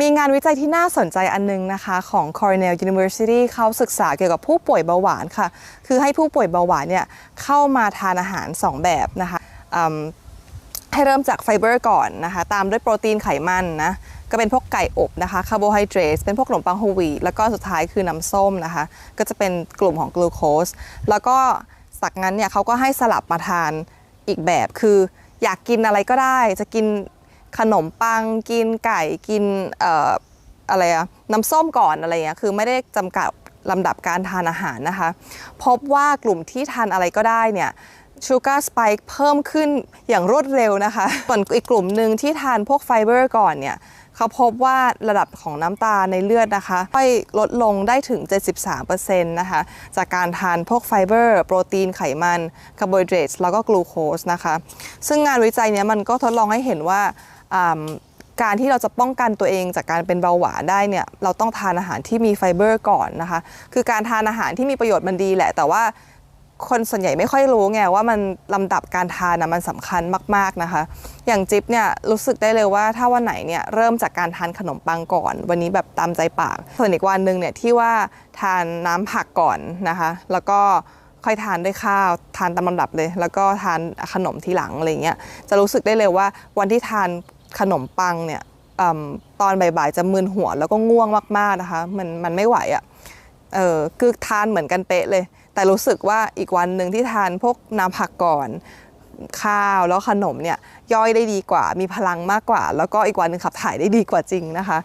มีงานวิจัยที่น่าสนใจอันนึงนะคะของ Cornell University เขาศึกษาเกี่ยวกับผู้ป่วยเบาหวานค่ะ คือให้ผู้ป่วยเบาหวานเนี่ยเข้ามาทานอาหาร 2 แบบนะคะให้เริ่มจากไฟเบอร์ก่อนนะคะ ตามด้วยโปรตีนไขมันนะ ก็เป็นพวกไก่อบนะคะ คาร์โบไฮเดรตเป็นพวกขนมปังโฮวีแล้วก็สุดท้ายคือน้ำส้มนะคะ ก็จะเป็นกลุ่มของกลูโคส แล้วก็จากนั้นเนี่ยเขาก็ให้สลับมาทานอีกแบบ คืออยากกินอะไรก็ได้ จะกิน ขนมปังกินไก่กินเอ่ออะไรอะน้ำส้มก่อนอะไรเงี้ยคือไม่ได้จำกัดลำดับการทานอาหารนะคะ พบว่ากลุ่มที่ทานอะไรก็ได้เนี่ยชูการ์สไปค์เพิ่มขึ้นอย่างรวดเร็วนะคะ ส่วนอีกกลุ่มหนึ่งที่ทานพวกไฟเบอร์ก่อนเนี่ยเขาพบว่าระดับของน้ำตาในเลือดนะคะค่อยลดลงได้ถึง 73%นะคะ จากการทานพวกไฟเบอร์ โปรตีนไขมันคาร์โบไฮเดรตแล้วก็กลูโคสนะคะ ซึ่งงานวิจัยเนี้ยมันก็ทดลองให้เห็นว่า การที่เราจะป้องกันตัวเองจากการเป็นเบาหวานได้เนี่ยเราต้องทานอาหารที่มีไฟเบอร์ก่อนนะคะ คือการทานอาหารที่มีประโยชน์มันดีแหละ แต่ว่าคนส่วนใหญ่ไม่ค่อยรู้ไงว่ามันลำดับการทานนะมันสำคัญมาก ๆนะคะ อย่างจิ๊บเนี่ยรู้สึกได้เลยว่าถ้าวันไหนเนี่ยเริ่มจากการทานขนมปังก่อน วันนี้แบบตามใจปาก ส่วนอีกวันหนึ่งเนี่ยที่ว่าทานน้ำผักก่อนนะคะ แล้วก็ค่อยทานด้วยข้าวทานตามลำดับเลย แล้วก็ทานขนมทีหลังอะไรเงี้ยจะรู้สึกได้เลยว่าวันที่ทาน ขนมปังเนี่ยอตอนบ่ายๆจะมึนหัวแล้วก็ง่วงมากๆนะคะ มันมันไม่ไหวอะ่ะเออคือทานเหมือนกันเป๊ะเลย แต่รู้สึกว่าอีกวันหนึ่งที่ทานพวกน้ำผักก่อนข้าวแล้วขนมเนี่ยย่อยได้ดีกว่ามีพลังมากกว่า แล้วก็อีกวันหนึ่งขับถ่ายได้ดีกว่าจริงนะคะ